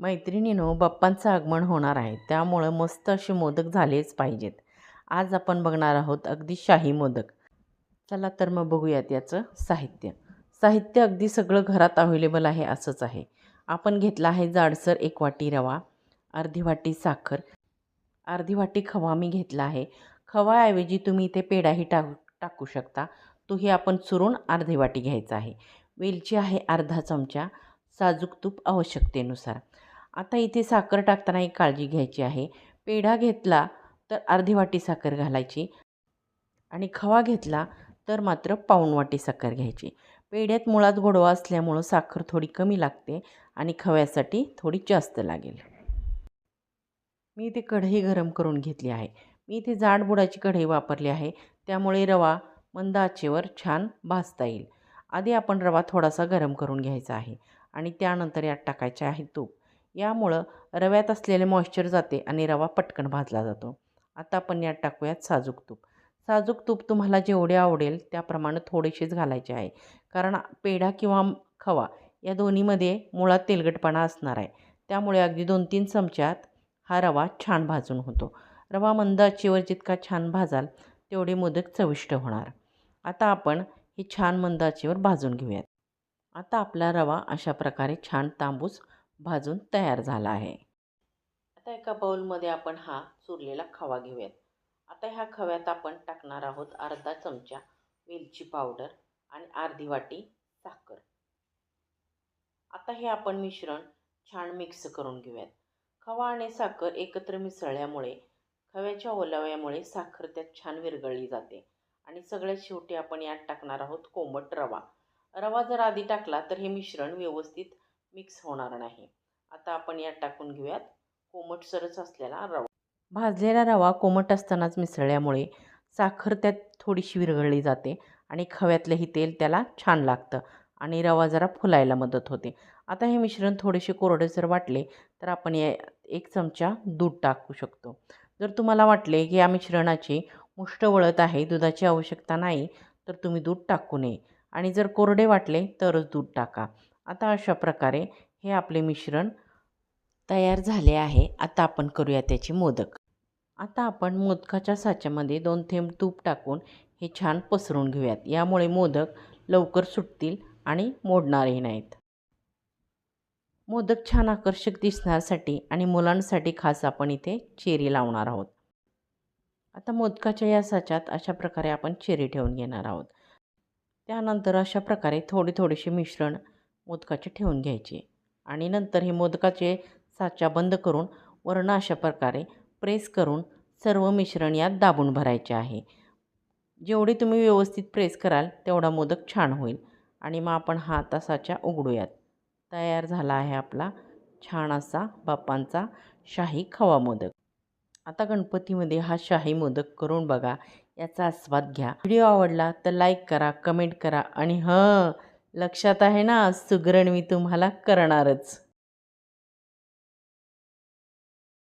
मैत्रिणीनो बाप्पांचं आगमन होणार आहे. त्यामुळं मस्त असे मोदक झालेच पाहिजेत. आज आपण बघणार आहोत अगदी शाही मोदक. चला तर मग बघूयात याचं साहित्य. साहित्य अगदी सगळं घरात अवेलेबल आहे असंच आहे. आपण घेतला आहे जाडसर एक वाटी रवा अर्धी वाटी साखर अर्धी वाटी खवा मी घेतला आहे. खवाऐवजी तुम्ही इथे पेढाही टाक टाकू शकता. तोही आपण चुरून अर्धी वाटी घ्यायचा आहे. वेलची आहे अर्धा चमचा. साजूक तूप आवश्यकतेनुसार. आता इथे साखर टाकताना एक काळजी घ्यायची आहे. पेढा घेतला तर अर्धी वाटी साखर घालायची आणि खवा घेतला तर मात्र पाऊण वाटी साखर घ्यायची. पेढ्यात मुळात गोडवा असल्यामुळं साखर थोडी कमी लागते आणि खव्यासाठी थोडी जास्त लागेल. मी इथे कढई गरम करून घेतली आहे. मी इथे जाड बुडाची कढई वापरली आहे. त्यामुळे रवा मंद आचेवर छान भाजता येईल. आधी आपण रवा थोडासा गरम करून घ्यायचा आहे आणि त्यानंतर यात टाकायचे आहे तूप. यामुळं रव्यात असलेले मॉइश्चर जाते आणि रवा पटकन भाजला जातो. आता आपण यात टाकूयात साजूक तूप. साजूक तूप तुम्हाला जेवढे आवडेल त्याप्रमाणे थोडेसेच घालायचे आहे. कारण पेढा किंवा खवा या दोन्हीमध्ये मुळात तेलगटपणा असणार आहे. त्यामुळे अगदी दोन तीन चमच्यात हा रवा छान भाजून होतो. रवा मंद आचेवर जितका छान भाजाल तेवढे मोदक चविष्ट होणार. आता आपण हे छान मंद आचेवर भाजून घेऊयात. आता आपला रवा अशा प्रकारे छान तांबूस भाजून तयार झाला आहे. आता एका बाऊलमध्ये आपण हा चुरलेला खवा घेऊयात. आता ह्या खव्यात आपण टाकणार आहोत अर्धा चमचा वेलची पावडर आणि अर्धी वाटी साखर. आता हे आपण मिश्रण छान मिक्स करून घेऊयात. खवा आणि साखर एकत्र मिसळल्यामुळे खव्याच्या ओलाव्यामुळे साखर त्यात छान विरघळली जाते आणि सगळ्यात शेवटी आपण यात टाकणार आहोत कोमट रवा. रवा जर आधी टाकला तर हे मिश्रण व्यवस्थित मिक्स होणार नाही. आता आपण यात टाकून घेऊयात कोमटसरच असलेला रवा. भाजलेला रवा कोमट असतानाच मिसळल्यामुळे साखर त्यात थोडीशी विरघळली जाते आणि खव्यातलंही तेल त्याला छान लागतं आणि रवा जरा फुलायला मदत होते. आता हे मिश्रण थोडेसे कोरडे जर वाटले तर आपण या एक चमचा दूध टाकू शकतो. जर तुम्हाला वाटले की या मिश्रणाची मुष्ट वळत आहे दुधाची आवश्यकता नाही तर तुम्ही दूध टाकू नये. आणि जर कोरडे वाटले तरच दूध टाका. आता अशा प्रकारे हे आपले मिश्रण तयार झाले आहे. आता आपण करूया त्याचे मोदक. आता आपण मोदकाच्या साच्यामध्ये दोन थेंब तूप टाकून हे छान पसरून घेऊयात. यामुळे मोदक लवकर सुटतील आणि मोडणारही नाहीत. मोदक छान आकर्षक दिसण्यासाठी आणि मुलांसाठी खास आपण इथे चेरी लावणार आहोत. आता मोदकाच्या या साच्यात अशा प्रकारे आपण चेरी ठेवून घेणार आहोत. त्यानंतर अशा प्रकारे थोडे थोडेसे मिश्रण मोदकाचे ठेवून घ्यायचे आणि नंतर हे मोदकाचे साचा बंद करून वर्ण अशा प्रकारे प्रेस करून सर्व मिश्रण यात दाबून भरायचे आहे. जेवढे तुम्ही व्यवस्थित प्रेस कराल तेवढा मोदक छान होईल आणि मग आपण हा आता साचा उघडूयात. तयार झाला आहे आपला छान असा बाप्पांचा शाही खवा मोदक. आता गणपतीमध्ये हा शाही मोदक करून बघा याचा आस्वाद घ्या. व्हिडिओ आवडला तर लाईक करा कमेंट करा आणि हं लक्षात आहे ना सुगरण मी तुम्हाला करणारच.